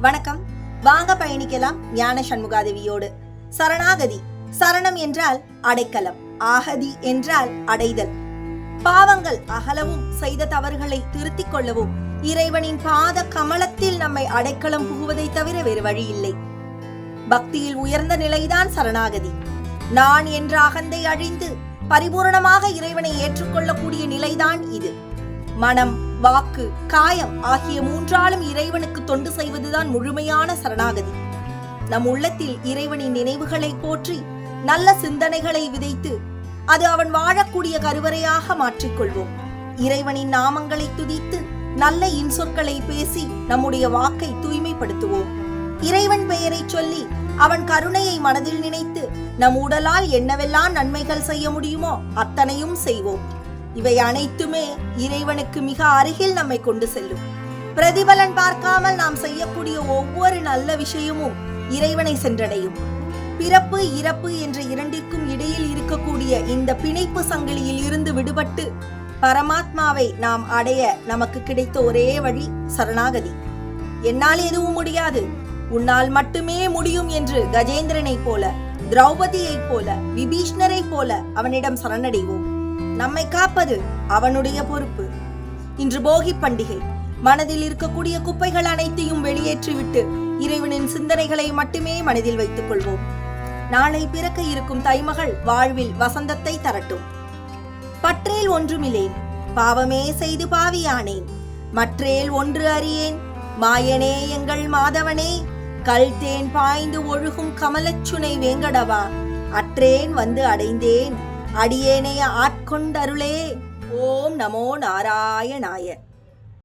வணக்கம். வாங்க பயணிக்கலாம் ஞான சண்முகாதேவியோடு. சரணாகதி. சரணம் என்றால் அடைக்கலம். ஆகதி என்றால் அடைதல். பாவங்கள் அகலவும் செய்த தவறுகளை திருத்திக் கொள்ளவும் இறைவனின் பாத கமலத்தில் நம்மை அடைக்கலம் புகுவதை தவிர வேறு வழி இல்லை பக்தியில் உயர்ந்த நிலைதான் சரணாகதி. நான் என்ற அகந்தை அழிந்து பரிபூரணமாக இறைவனை ஏற்றுக்கொள்ளக்கூடிய நிலைதான் இது. மனம் வாக்கு காயம் ஆகிய மூன்றாலும் இறைவனுக்கு தொண்டு செய்வதுதான் முழுமையான சரணாகதி. நம் உள்ளத்தில் இறைவனின் நினைவுகளை போற்றி நல்ல சிந்தனைகளை விதைத்து அது அவன் வாழக்கூடிய கருவறையாக மாற்றிக்கொள்வோம். இறைவனின் நாமங்களை துதித்து நல்ல இன்சொற்களை பேசி நம்முடைய வாக்கை தூய்மைப்படுத்துவோம். இறைவன் பெயரை சொல்லி அவன் கருணையை மனதில் நினைத்து நம் உடலால் என்னவெல்லாம் நன்மைகள் செய்ய முடியுமோ அத்தனையும் செய்வோம். இவை அனைத்துமே இறைவனுக்கு மிக அருகில் நம்மை கொண்டு செல்லும். பிரதிபலன் பார்க்காமல் நாம் செய்யக்கூடிய ஒவ்வொரு நல்ல விஷயமும் இறைவனை சென்றடையும். பிறப்பு இறப்பு என்ற இரண்டிற்கும் இடையில் இருக்கக்கூடிய இந்த பிணைப்பு சங்கிலியில் இருந்து விடுபட்டு பரமாத்மாவை நாம் அடைய நமக்கு கிடைத்த ஒரே வழி சரணாகதி. என்னால் எதுவும் முடியாது. உன்னால் மட்டுமே முடியும் என்று கஜேந்திரனைப் போல திரௌபதியைப் போல விபீஷ்ணரைப் போல அவனிடம் சரணடைவோம். நம்மை காப்பது அவனுடைய பொறுப்பு. இன்று போகி பண்டிகை. மனதில் இருக்கக்கூடிய குப்பைகள் அனைத்தையும் வெளியேற்றிவிட்டு இறைவனின் சிந்தனைகளை மட்டுமே மனதில் வைத்துக் கொள்வோம். நாளை பிறக்க இருக்கும் தைமகள் வாழ்வில் வசந்தத்தை தரட்டும். பற்றேல் ஒன்றுமில்லேன் பாவமே செய்து பாவியானேன். மற்றேல் ஒன்று அறியேன் மாயனே எங்கள் மாதவனே. கல் தேன் பாய்ந்து ஒழுகும் கமலச்சுனை வேங்கடவா அற்றேன் வந்து அடைந்தேன். அடியேனைய ஆட்கொண்டருளே. ஓம் நமோ நாராயணாய.